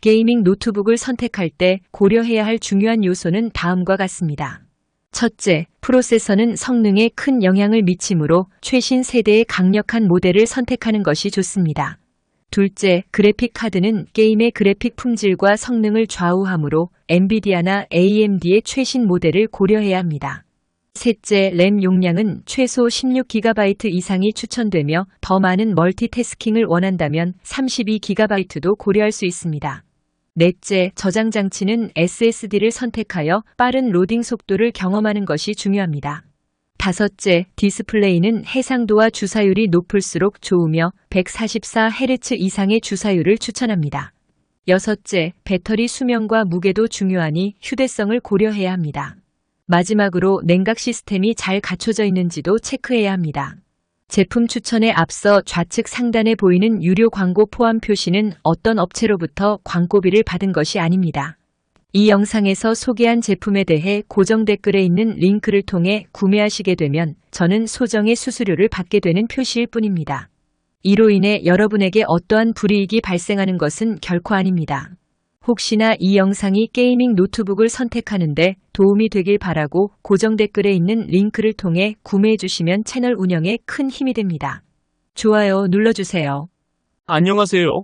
게이밍 노트북을 선택할 때 고려해야 할 중요한 요소는 다음과 같습니다. 첫째, 프로세서는 성능에 큰 영향을 미치므로 최신 세대의 강력한 모델을 선택하는 것이 좋습니다. 둘째, 그래픽 카드는 게임의 그래픽 품질과 성능을 좌우하므로 엔비디아나 AMD의 최신 모델을 고려해야 합니다. 셋째, 램 용량은 최소 16GB 이상이 추천되며 더 많은 멀티태스킹을 원한다면 32GB도 고려할 수 있습니다. 넷째, 저장 장치는 SSD를 선택하여 빠른 로딩 속도를 경험하는 것이 중요합니다. 다섯째, 디스플레이는 해상도와 주사율이 높을수록 좋으며 144Hz 이상의 주사율을 추천합니다. 여섯째, 배터리 수명과 무게도 중요하니 휴대성을 고려해야 합니다. 마지막으로 냉각 시스템이 잘 갖춰져 있는지도 체크해야 합니다. 제품 추천에 앞서 좌측 상단에 보이는 유료 광고 포함 표시는 어떤 업체로부터 광고비를 받은 것이 아닙니다. 이 영상에서 소개한 제품에 대해 고정 댓글에 있는 링크를 통해 구매하시게 되면 저는 소정의 수수료를 받게 되는 표시일 뿐입니다. 이로 인해 여러분에게 어떠한 불이익이 발생하는 것은 결코 아닙니다. 혹시나 이 영상이 게이밍 노트북을 선택하는데 도움이 되길 바라고 고정 댓글에 있는 링크를 통해 구매해 주시면 채널 운영에 큰 힘이 됩니다. 좋아요 눌러주세요. 안녕하세요.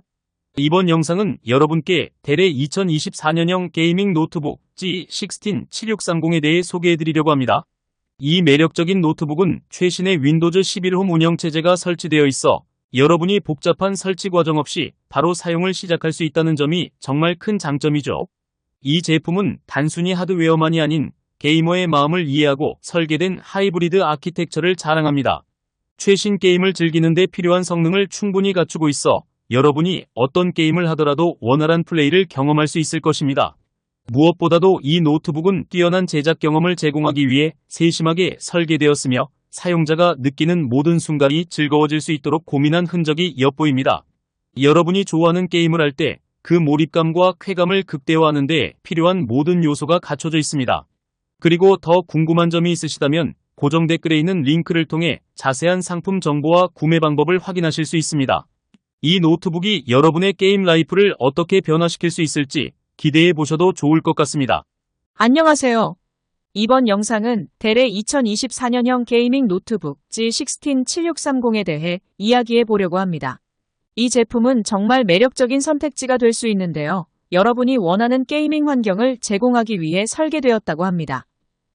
이번 영상은 여러분께 대래 2024년형 게이밍 노트북 G16 7630에 대해 소개해드리려고 합니다. 이 매력적인 노트북은 최신의 윈도우즈 11홈 운영체제가 설치되어 있어 여러분이 복잡한 설치 과정 없이 바로 사용을 시작할 수 있다는 점이 정말 큰 장점이죠. 이 제품은 단순히 하드웨어만이 아닌 게이머의 마음을 이해하고 설계된 하이브리드 아키텍처를 자랑합니다. 최신 게임을 즐기는 데 필요한 성능을 충분히 갖추고 있어 여러분이 어떤 게임을 하더라도 원활한 플레이를 경험할 수 있을 것입니다. 무엇보다도 이 노트북은 뛰어난 제작 경험을 제공하기 위해 세심하게 설계되었으며 사용자가 느끼는 모든 순간이 즐거워질 수 있도록 고민한 흔적이 엿보입니다. 여러분이 좋아하는 게임을 할 때 그 몰입감과 쾌감을 극대화하는 데 필요한 모든 요소가 갖춰져 있습니다. 그리고 더 궁금한 점이 있으시다면 고정 댓글에 있는 링크를 통해 자세한 상품 정보와 구매 방법을 확인하실 수 있습니다. 이 노트북이 여러분의 게임 라이프를 어떻게 변화시킬 수 있을지 기대해 보셔도 좋을 것 같습니다. 안녕하세요. 이번 영상은 대래 2024년형 게이밍 노트북 G16 7630에 대해 이야기해 보려고 합니다. 이 제품은 정말 매력적인 선택지가 될 수 있는데요. 여러분이 원하는 게이밍 환경을 제공하기 위해 설계되었다고 합니다.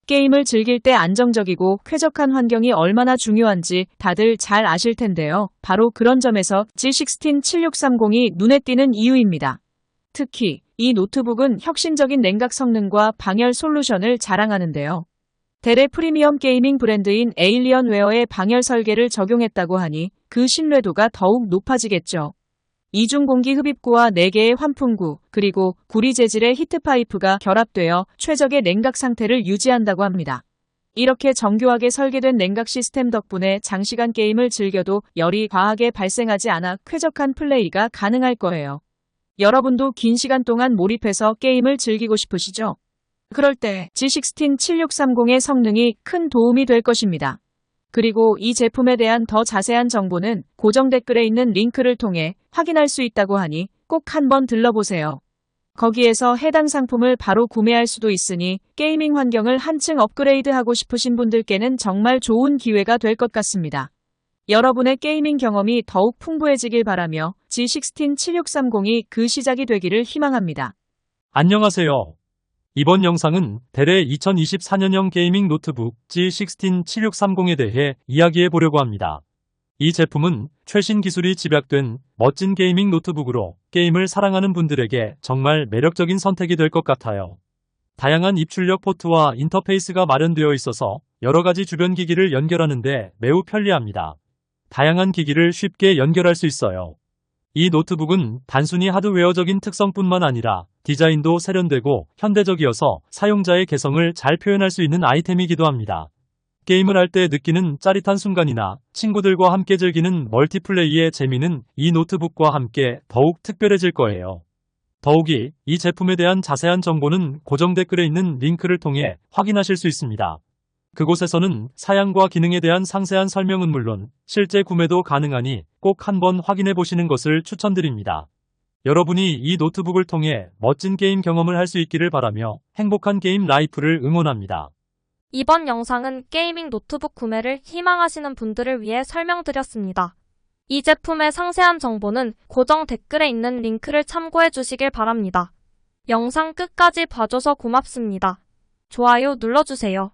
게임을 즐길 때 안정적이고 쾌적한 환경이 얼마나 중요한지 다들 잘 아실 텐데요. 바로 그런 점에서 G16 7630이 눈에 띄는 이유입니다. 특히 이 노트북은 혁신적인 냉각 성능과 방열 솔루션을 자랑하는데요. 대래 프리미엄 게이밍 브랜드인 에일리언웨어의 방열 설계를 적용했다고 하니 그 신뢰도가 더욱 높아지겠죠. 이중 공기 흡입구와 4개의 환풍구, 그리고 구리 재질의 히트파이프가 결합되어 최적의 냉각 상태를 유지한다고 합니다. 이렇게 정교하게 설계된 냉각 시스템 덕분에 장시간 게임을 즐겨도 열이 과하게 발생하지 않아 쾌적한 플레이가 가능할 거예요. 여러분도 긴 시간 동안 몰입해서 게임을 즐기고 싶으시죠? 그럴 때 G16 7630의 성능이 큰 도움이 될 것입니다. 그리고 이 제품에 대한 더 자세한 정보는 고정 댓글에 있는 링크를 통해 확인할 수 있다고 하니 꼭 한번 들러보세요. 거기에서 해당 상품을 바로 구매할 수도 있으니 게이밍 환경을 한층 업그레이드하고 싶으신 분들께는 정말 좋은 기회가 될 것 같습니다. 여러분의 게이밍 경험이 더욱 풍부해지길 바라며 G16 7630이 그 시작이 되기를 희망합니다. 안녕하세요. 이번 영상은 대래 2024년형 게이밍 노트북 G16 7630에 대해 이야기해 보려고 합니다. 이 제품은 최신 기술이 집약된 멋진 게이밍 노트북으로 게임을 사랑하는 분들에게 정말 매력적인 선택이 될 것 같아요. 다양한 입출력 포트와 인터페이스가 마련되어 있어서 여러 가지 주변 기기를 연결하는데 매우 편리합니다. 다양한 기기를 쉽게 연결할 수 있어요. 이 노트북은 단순히 하드웨어적인 특성뿐만 아니라 디자인도 세련되고 현대적이어서 사용자의 개성을 잘 표현할 수 있는 아이템이기도 합니다. 게임을 할 때 느끼는 짜릿한 순간이나 친구들과 함께 즐기는 멀티플레이의 재미는 이 노트북과 함께 더욱 특별해질 거예요. 더욱이 이 제품에 대한 자세한 정보는 고정 댓글에 있는 링크를 통해 확인하실 수 있습니다. 그곳에서는 사양과 기능에 대한 상세한 설명은 물론 실제 구매도 가능하니 꼭 한번 확인해 보시는 것을 추천드립니다. 여러분이 이 노트북을 통해 멋진 게임 경험을 할 수 있기를 바라며 행복한 게임 라이프를 응원합니다. 이번 영상은 게이밍 노트북 구매를 희망하시는 분들을 위해 설명드렸습니다. 이 제품의 상세한 정보는 고정 댓글에 있는 링크를 참고해 주시길 바랍니다. 영상 끝까지 봐줘서 고맙습니다. 좋아요 눌러주세요.